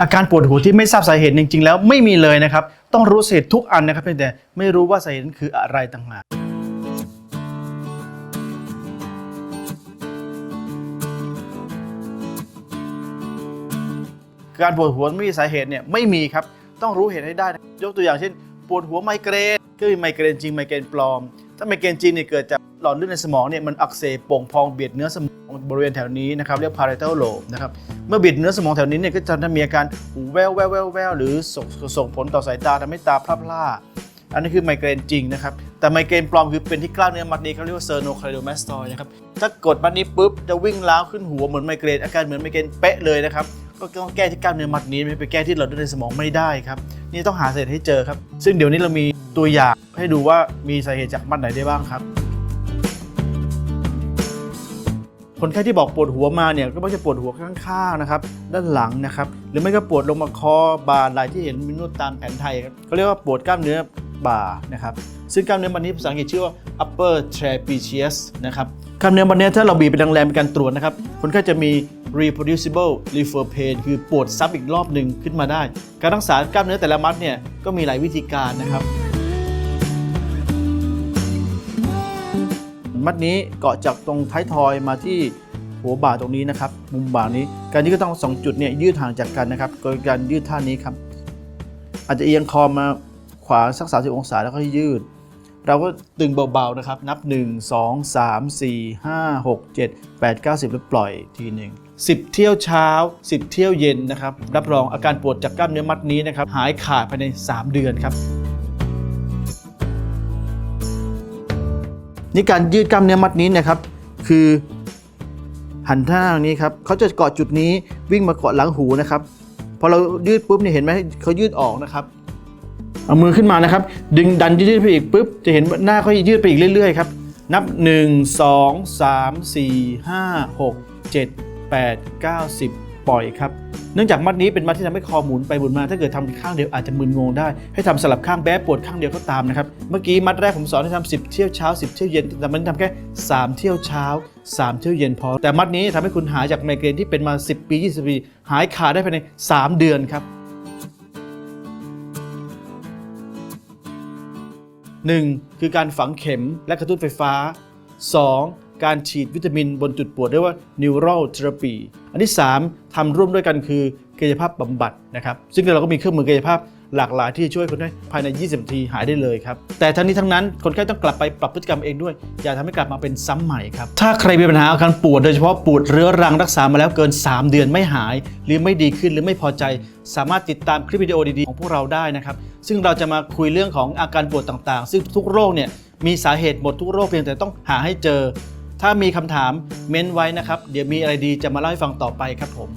อาการปวดหัวที่ไม่ทราบสาเหตุจริง ๆ แล้วไม่มีเลยนะครับ ต้องรู้สาเหตุทุกอันนะครับเพียงแต่ไม่รู้ว่าสาเหตุนั้นคืออะไรต่างหากการปวดหัวไม่มีสาเหตุเนี่ยไม่มีครับ ต้องรู้เหตุให้ได้นะยกตัวอย่างเช่น ปวดหัวไมเกรนก็มีไมเกรนจริงไมเกรนปลอม ถ้าไมเกรนจริงเนี่ยเกิดจาก หลอดเลือดในสมองเนี่ยมันอักเสบโป่งพองเบียดเนื้อสมองบริเวณแถวนี้นะครับเรียก parietal lobe นะครับเมื่อเบียดเนื้อสมองแถวนี้เนี่ยก็จะทำให้มีอาการหูแว่วแว่วแว่วแว่วหรือส่งส่งผลต่อสายตาทำให้ตาพร่าพร่าอันนี้คือไมเกรนจริงนะครับ แต่ไมเกรนปลอมคือเป็นที่กล้ามเนื้อมัดนี้เขาเรียกว่า sternocleidomastoid นะครับ ถ้ากดมัดนี้ปุ๊บจะวิ่งล้าวขึ้นหัวเหมือนไมเกรนอาการเหมือนไมเกรนเป๊ะเลยนะครับ ก็ต้องแก้ที่กล้ามเนื้อมัดนี้ไม่ไปแก้ที่หลอดเลือดในสมองไม่ได้ครับ นี่ต้องหาสาเหตุให้เจอครับ ซึ่งเดี๋ยวนี้เรามีตัวอย่างให้ดูว่ามีสาเหตุจากมัดไหนได้บ้างครับ คนไข้ที่บอกปวดหัวมาเนี่ยก็มักจะปวดหัวข้างๆนะครับด้านหลังนะครับหรือไม่ก็ปวดลงมาคอบ่าไหล่ที่เห็นมีนวดตามแผนไทยครับเขาเรียกว่าปวดกล้ามเนื้อบ่านะครับซึ่งกล้ามเนื้อมันนี้ภาษาอังกฤษชื่อว่า upper trapezius นะครับกล้ามเนื้อมันนี้ถ้าเราบีบไปแรงๆเป็นการตรวจนะครับคนไข้จะมี reproducible refer pain คือปวดซ้ำอีกรอบหนึ่งขึ้นมาได้ การรักษากล้ามเนื้อแต่ละมัดเนี่ยก็มีหลายวิธีการนะครับ มัดนี้เกาะจากตรงท้ายทอยมาที่หัวบ่าตรงนี้นะครับ มุมบ่านี้ การยืดก็ต้องสองจุดเนี่ยยืดห่างจากกันนะครับโดยการยืดท่านี้ครับ อาจจะเอียงคอมาขวาสัก 30 องศาแล้วก็ยืด เราก็ตึงเบาๆนะครับ นับ 1 2 3 4 5 6 7 8 9 10 แล้วปล่อยทีหนึ่ง10 เที่ยวเช้า 10 เที่ยวเย็นนะครับ รับรองอาการปวดจากกล้ามเนื้อมัดนี้นะครับ หายขาดภายใน 3 เดือนครับ นี่การยืดกล้ามเนื้อมัดนี้นะครับ คือหันท่าทางนี้ครับเขาจะเกาะจุดนี้วิ่งมาเกาะหลังหูนะครับพอเรายืดปุ๊บเนี่ยเห็นไหมเขายืดออกนะครับเอามือขึ้นมานะครับ ดึงดันยืดไปอีกปุ๊บจะเห็นหน้าเขายืดไปอีกเรื่อยๆครับนับ 1 2 3 4 5 6 7 8 9 10 ปล่อยครับ เนื่องจากมัดนี้เป็นมัดที่ทำให้คอหมุนไปหมุนมา ถ้าเกิดทำข้างเดียวอาจจะมึนงงได้ ให้ทำสลับข้างแบ๊ปวดข้างเดียวก็ตามนะครับ เมื่อกี้มัดแรกผมสอนให้ทำ10เที่ยวเช้า10เที่ยวเย็น แต่มันทำแค่3เที่ยวเช้า3เที่ยวเย็นพอ แต่มัดนี้ทำให้คุณหายจากไมเกรนที่เป็นมา 10 ปี 20 ปี หายขาดได้ภายใน 3 เดือนครับ 1. คือการฝังเข็มและกระตุ้นไฟฟ้า 2. การฉีดวิตามินบนจุดปวดเรียกว่า neural therapy อันที่ 3ทำร่วมด้วยกันคือกายภาพบำบัดนะครับซึ่งเราก็มีเครื่องมือกายภาพหลากหลายที่จะช่วยคนได้ภายใน 20นาทีหายได้เลยครับ แต่ทั้งนี้ทั้งนั้นคนไข้ต้องกลับไปปรับพฤติกรรมเองด้วย อย่าทำให้กลับมาเป็นซ้ำใหม่ครับ ถ้าใครมีปัญหาอาการปวดโดยเฉพาะปวดเรื้อรังรักษามาแล้วเกิน 3 เดือนไม่หาย หรือไม่ดีขึ้นหรือไม่พอใจ สามารถติดตามคลิปวิดีโอดีๆ ของพวกเราได้นะครับ ซึ่งเราจะมาคุยเรื่องของอาการปวดต่างๆ ซึ่งทุกโรคเนี่ยมีสาเหตุหมดทุกโรคเพียงแต่ต้องหาให้เจอ ถ้ามีคำถามเม้นไว้นะครับ เดี๋ยวมีอะไรดีจะมาเล่าให้ฟังต่อไปครับผม